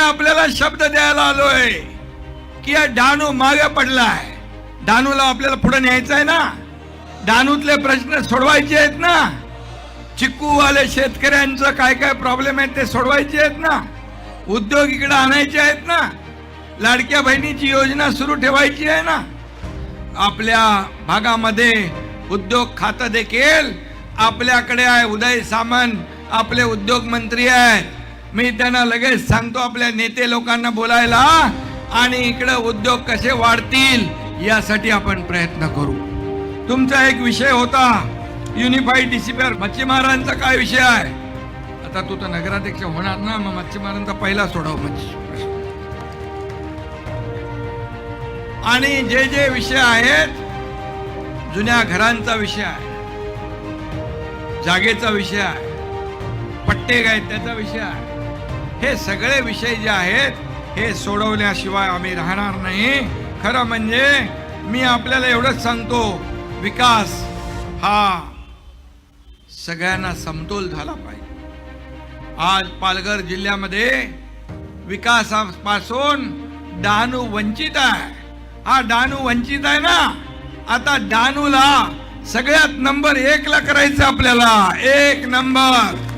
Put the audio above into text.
आपल्याला शब्द द्यायला आलोय की या डहाणू मागे पडलाय. डहाणूला आपल्याला पुढे न्यायचं आहे ना? डहाणूतले प्रश्न सोडवायचे आहेत ना? चिक्कूवाले शेतकऱ्यांचं काय काय प्रॉब्लेम आहेत ते सोडवायचे आहेत ना? उद्योग इकडे आणायचे आहेत ना? लाडक्या बहिणीची योजना सुरू ठेवायची आहे ना? आपल्या भागामध्ये उद्योग खातं देखील आपल्याकडे आहे. उदय सामंत आपले उद्योग मंत्री आहेत. मी त्यांना लगेच सांगतो आपल्या नेते लोकांना बोलायला आणि इकडं उद्योग कसे वाढतील यासाठी आपण प्रयत्न करू. तुमचा एक विषय होता युनिफाईड डिसिप्लिन मच्छीमारांचा काय विषय आहे? आता तू तर नगराध्यक्ष होणार ना मग मच्छीमारांचा पहिला सोडव मच्छी आणि जे जे विषय आहेत जुन्या घरांचा विषय आहे जागेचा विषय आहे पट्टे आहेत त्याचा विषय आहे. हे सगळे विषय जे आहेत हे सोडवल्याशिवाय आम्ही राहणार नाही. खरं म्हणजे मी आपल्याला एवढंच सांगतो विकास हा सगळ्यांना समतोल झाला पाहिजे. आज पालघर जिल्ह्यामध्ये विकासापासून डहाणू वंचित आहे. हा डहाणू वंचित आहे ना? आता डहाणूला सगळ्यात नंबर एकला करायचं आपल्याला. एक नंबर.